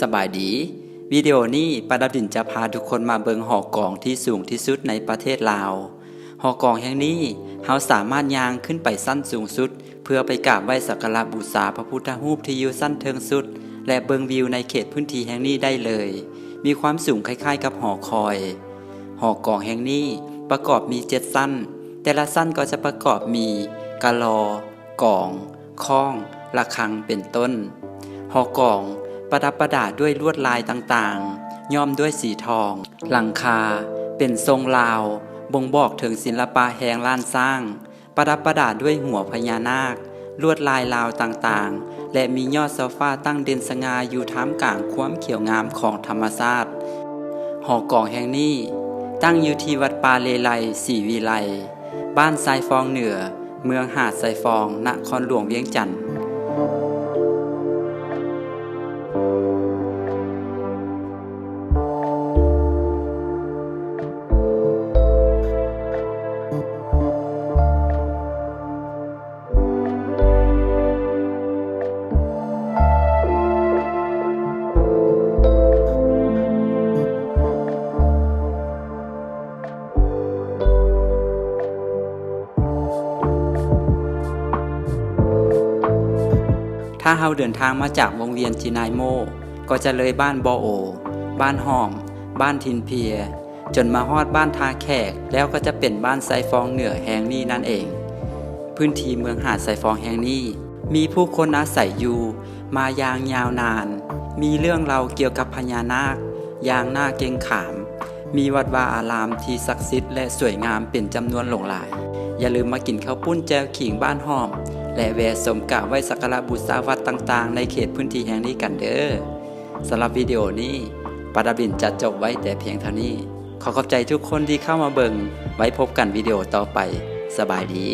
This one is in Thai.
สบายดี วิดีโอนี้ประดับดินจะพาทุกคนมาเบิงหอกองที่สูงที่สุดในประเทศลาว หอกองแห่งนี้เราสามารถย่างขึ้นไปสั้นสูงสุด เพื่อไปกราบไหว้สักการะบูชาพระพุทธรูปที่อยู่สั้นเทิงสุด และเบิงวิวในเขตพื้นที่แห่งนี้ได้เลย มีความสูงคล้ายๆ กับหอคอย หอกองแห่งนี้ประกอบมีเจ็ดสั้น แต่ละสั้นก็จะประกอบมีกะลอกอง ข้อง ระฆังเป็นต้น หอกอง ประดับประดาด้วยลวดลายต่างๆย้อมด้วยสีทอง หลังคา เป็นทรงลาว บ่งบอกถึงศิลปะแห่งล้านสร้าง ประดับประดาด้วยหัวพญานาค ลวดลายลาวต่างๆ และมียอดโซฟาตั้งเด่นสง่าอยู่ท่ามกลางความเขียวงามของธรรมชาติหอกองแห่งนี้ ตั้งอยู่ที่วัดปาเลไลศรีวิไล บ้านทรายฟองเหนือ เมืองหาดทรายฟอง นครหลวงเวียงจันทน์ ถ้าเฮาเดินทางมาจากวงเวียนจีนายโม ก็จะเลยบ้านบอโอ บ้านหอมบ้านทินเพีย จนมาฮอดบ้านทาแขก แล้วก็จะเป็นบ้านไซฟองเหนือแห่งนี้นั่นเอง พื้นที่เมืองหาดไซฟองแห่งนี้ มีผู้คนอาศัยอยู่ มายางยาวนาน มีเรื่องเราวเกี่ยวกับพญานาค ยางหน้าเกงขาม มีวัดวาอารามที่ศักดิ์สิทธิ์และสวยงามเป็นจำนวนหลงหลาย อย่าลืมมากินข้าวปุ้นแจวขิงบ้านหอม และแวะสมกะไว้สักการะบูชาวัดต่างๆ ในเขตพื้นที่แห่งนี้กันเด้อสำหรับวิดีโอนี้ปาดาบินจะจบไว้แต่เพียงเท่านี้ ขอขอบใจทุกคนที่เข้ามาเบิงไว้พบกันวิดีโอต่อไป สบายดี